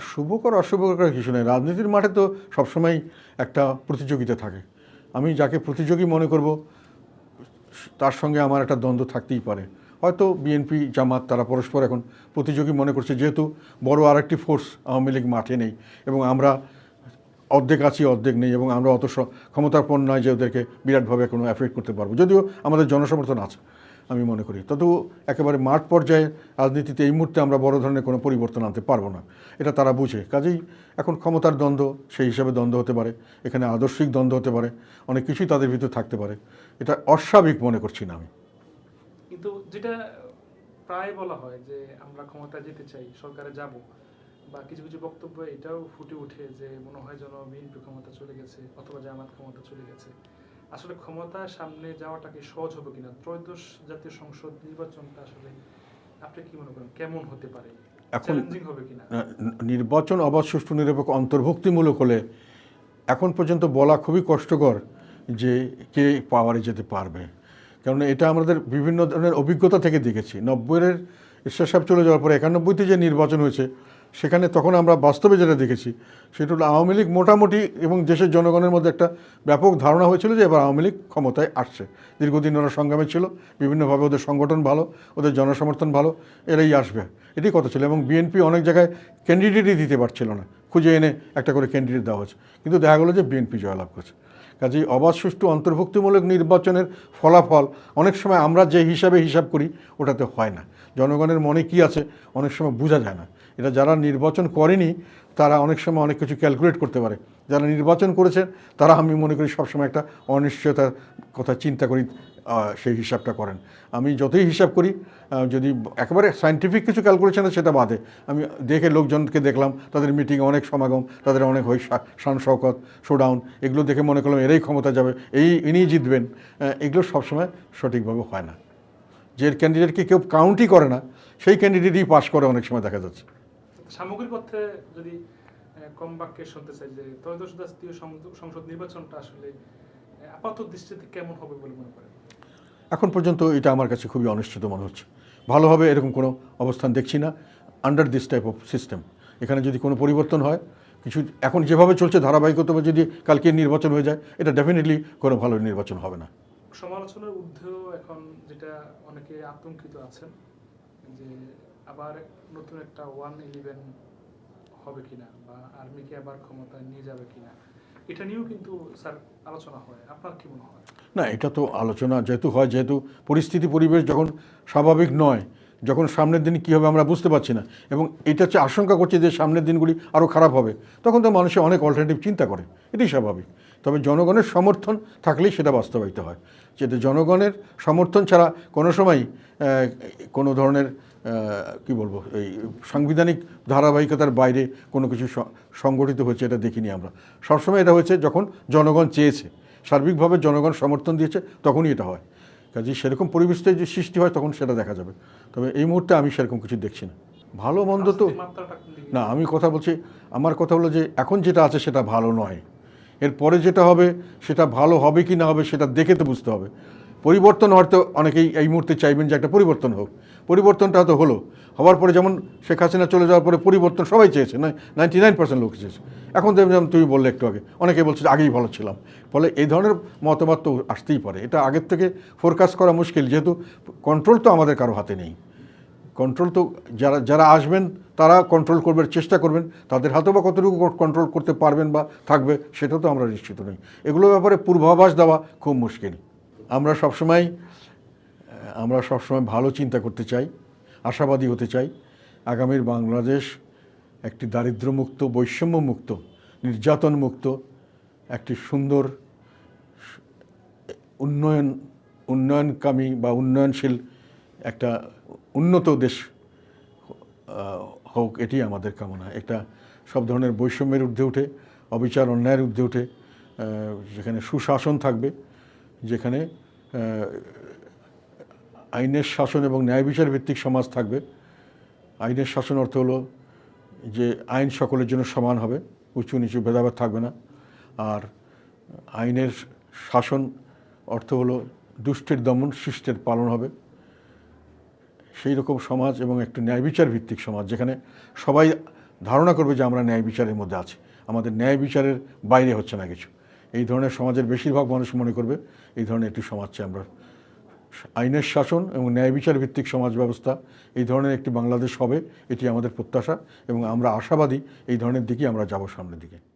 আর শুভকর, অশুভকর কিছু নেই। রাজনীতির মাঠে তো সবসময় একটা প্রতিযোগিতা থাকে। আমি যাকে প্রতিযোগী মনে করব, তার সঙ্গে আমার একটা দ্বন্দ্ব থাকতেই পারে। হয়তো বিএনপি জামাত, তারা পরস্পর এখন প্রতিযোগী মনে করছে, যেহেতু বড় আরেকটি ফোর্স আওয়ামী লীগ মাঠে নেই এবং আমরা অর্ধেক আছি, অর্ধেক নেই এবং আমরা অত ক্ষমতাপন্ন নয় যে ওদেরকে বিরাটভাবে কোনো অ্যাফেক্ট করতে পারব। যদিও আমাদের জনসমর্থন আছে। আমি মনে করি। তবুও একেবারে মাঠ পর্যায়ে রাজনীতিতে এই মুহূর্তে আমরা বড় ধরনের কোনো পরিবর্তন আনতে পারব না। এটা তারা বুঝে। কাজেই এখন ক্ষমতার দ্বন্দ্ব, সেই হিসাবে দ্বন্দ্ব হতে পারে। এখানে আদর্শিক দ্বন্দ্ব হতে পারে। অনেক কিছুই তাদের ভিতরে থাকতে পারে। এটা অস্বাভাবিক মনে করছি না আমি। কিন্তু যেটা প্রায় বলা হয় যে আমরা ক্ষমতা যেতে চাই, সরকারে যাব বা কিছু কিছু বক্তব্য এটাও ফুটে ওঠে যে মনে হয় যেন বিএনপি ক্ষমতা চলে গেছে অথবা জামাত ক্ষমতা চলে গেছে। আসলে ক্ষমতার সামনে যাওয়াটা কি সহজ হবে কিনা? ত্রয়োদশ জাতীয় সংসদ নির্বাচনটা আসলে আপনি কি মনে করেন? কেমন হতে পারে? এখন- নির্বাচন অবাধ সুষ্ঠু নিরপেক্ষ অন্তর্ভুক্তিমূলক হলে এখন পর্যন্ত বলা খুবই কষ্টকর যে কে পাওয়ারে যেতে পারবে। কারণ এটা আমাদের বিভিন্ন ধরনের অভিজ্ঞতা থেকে দেখেছি। নব্বইয়ের ঈশ্বর সাহেব চলে যাওয়ার পরে একানব্বইতে যে নির্বাচন হয়েছে সেখানে তখন আমরা বাস্তবে যেটা দেখেছি, সেটা হলো আওয়ামী লীগ মোটামুটি এবং দেশের জনগণের মধ্যে একটা ব্যাপক ধারণা হয়েছিল যে এবার আওয়ামী লীগ ক্ষমতায় আসছে। দীর্ঘদিন ওরা সংগ্রামে ছিল, বিভিন্নভাবে ওদের সংগঠন ভালো, ওদের জনসমর্থন ভালো, এরাই আসবে। এটি কথা ছিল এবং বিএনপি অনেক জায়গায় ক্যান্ডিডেটই দিতে পারছিল না। খুঁজে এনে একটা করে ক্যান্ডিডেট দেওয়া হচ্ছে কিন্তু দেখা গেলো যে বিএনপি জয়লাভ করছে। কাজেই অবাধ, সুষ্ঠু, অন্তর্ভুক্তিমূলক নির্বাচনের ফলাফল অনেক সময় আমরা যে হিসাবে হিসাব করি, ওটাতে হয় না। জনগণের মনে কি আছে, অনেক সময় বোঝা যায় না। এটা যারা নির্বাচন করেনি, তারা অনেক সময় অনেক কিছু ক্যালকুলেট করতে পারে। যারা নির্বাচন করেছেন, তারা আমি মনে করি সবসময় একটা অনিশ্চয়তার কথা চিন্তা করি সেই হিসাবটা করেন। আমি যতই হিসাব করি যদি একেবারে সায়েন্টিফিক কিছু ক্যালকুলেশন সেটা বাদে। আমি দেখে লোকজনকে দেখলাম, তাদের মিটিংয়ে অনেক সমাগম, তাদের অনেক হই শান শওকত, শোডাউন, এগুলো দেখে মনে করলাম এরাই ক্ষমতা যাবে, এই ইনিই জিতবেন। এগুলো সবসময় সঠিকভাবে হয় না। যে ক্যান্ডিডেটকে কেউ কাউন্টই করে না, সেই ক্যান্ডিডেটই পাশ করে অনেক সময় দেখা যাচ্ছে। সামগ্রিক অর্থে যদি কম বাক্যে শুনতে চাই যে ত্রয়োদশ জাতীয় সংসদ- নির্বাচনটা আসলে আপাত দৃষ্টিতে কেমন হবে বলে মনে করেন? এখন পর্যন্ত এটা আমার কাছে খুবই অনিশ্চিত মনে হচ্ছে। ভালোভাবে এরকম কোনো অবস্থান দেখছি না under this type of system এখানে যদি কোনো পরিবর্তন হয় কিছু এখন যেভাবে চলছে ধারাবাহিকতাভাবে যদি কালকে নির্বাচন হয়ে যায় এটা ডেফিনেটলি কোনো ভালো নির্বাচন হবে না। সমালোচনার ঊর্ধ্বেও এখন যেটা অনেকে আতঙ্কিত আছেন যে আবার নতুন একটা ওয়ান ইলেভেন হবে কিনা বা আর্মিকে আবার ক্ষমতায় নিয়ে যাবে কিনা, এটা নিয়েও কিন্তু স্যার আলোচনা হয়। আপনার কি মনে হয়? না, এটা তো আলোচনা যেহেতু হয়, যেহেতু পরিস্থিতি, পরিবেশ যখন স্বাভাবিক নয়, যখন সামনের দিন কী হবে আমরা বুঝতে পারছি না এবং এটা হচ্ছে আশঙ্কা করছে যে সামনের দিনগুলি আরও খারাপ হবে। তখন তো মানুষে অনেক অল্টারনেটিভ চিন্তা করে, এটাই স্বাভাবিক। তবে জনগণের সমর্থন থাকলেই সেটা বাস্তবায়িত হয়। যেটা জনগণের সমর্থন ছাড়া কোনো সময় কোনো ধরনের কি বলব এই সাংবিধানিক ধারাবাহিকতার বাইরে কোনো কিছু সংগঠিত হয়েছে এটা দেখিনি আমরা। সবসময় এটা হয়েছে যখন জনগণ চেয়েছে সার্বিকভাবে জনগণ সমর্থন দিয়েছে তখনই এটা হয়। কাজে সেরকম পরিবেশটা যে সৃষ্টি হয় তখন সেটা দেখা যাবে। তবে এই মুহূর্তে আমি সেরকম কিছু দেখছি না। ভালো মন্দ তো? না আমি কথা বলছি আমার কথা হলো যে এখন যেটা আছে সেটা ভালো নয়। এরপরে যেটা হবে সেটা ভালো হবে কি না হবে সেটা দেখে তো বুঝতে হবে। পরিবর্তন হয়তো অনেকেই এই মুহূর্তে চাইবেন যে একটা পরিবর্তন হোক। পরিবর্তনটা তো হলো। হওয়ার পরে যেমন শেখ হাসিনা চলে যাওয়ার পরে পরিবর্তন সবাই চেয়েছে নাইনটি নাইন পার্সেন্ট লোক চেয়েছে। এখন যেমন তুমি বললে একটু আগে অনেকে বলছে আগেই ভালো ছিলাম। ফলে এই ধরনের মতামত তো আসতেই পারে। এটা আগের থেকে ফোরকাস্ট করা মুশকিল, যেহেতু কন্ট্রোল তো আমাদের কারও হাতে নেই। কন্ট্রোল তো যারা যারা আসবেন, তারা কন্ট্রোল করবার চেষ্টা করবেন। তাদের হাতে বা কতটুকু কন্ট্রোল করতে পারবেন বা থাকবে, সেটা তো আমরা নিশ্চিত নই। এগুলোর ব্যাপারে পূর্বাভাস দেওয়া খুব মুশকিল। আমরা সবসময় আমরা সবসময় ভালো চিন্তা করতে চাই, আশাবাদী হতে চাই। আগামীর বাংলাদেশ একটি দারিদ্র্যমুক্ত, বৈষম্যমুক্ত, নির্যাতনমুক্ত, একটি সুন্দর, উন্নয়ন, উন্নয়নকামী বা উন্নয়নশীল একটা উন্নত দেশ হোক, এটি আমাদের কামনা। একটা সব ধরনের বৈষম্যের ঊর্ধ্বে উঠে, অবিচার, অন্যায়ের ঊর্ধ্বে উঠে যেখানে সুশাসন থাকবে যেখানে আইনের শাসন এবং ন্যায় বিচার ভিত্তিক সমাজ থাকবে। আইনের শাসন অর্থ হলো যে আইন সকলের জন্য সমান হবে, উঁচু নিচু ভেদাভেদ থাকবে না। আর আইনের শাসন অর্থ হলো দুষ্টের দমন, শিষ্টের পালন হবে। সেই রকম সমাজ এবং একটি ন্যায় বিচার ভিত্তিক সমাজ, যেখানে সবাই ধারণা করবে যে আমরা ন্যায় বিচারের মধ্যে আছি। আমাদের ন্যায় বিচারের বাইরে হচ্ছে না কিছু। এই ধরনের সমাজের বেশিরভাগ মানুষ মনে করবে এই ধরনের একটি সমাজ চাই আমরা। আইনের শাসন এবং ন্যায় বিচার ভিত্তিক সমাজ ব্যবস্থা, এই ধরনের একটি বাংলাদেশ হবে, এটি আমাদের প্রত্যাশা এবং আমরা আশাবাদী এই ধরনের দিকেই আমরা যাব সামনের দিকে।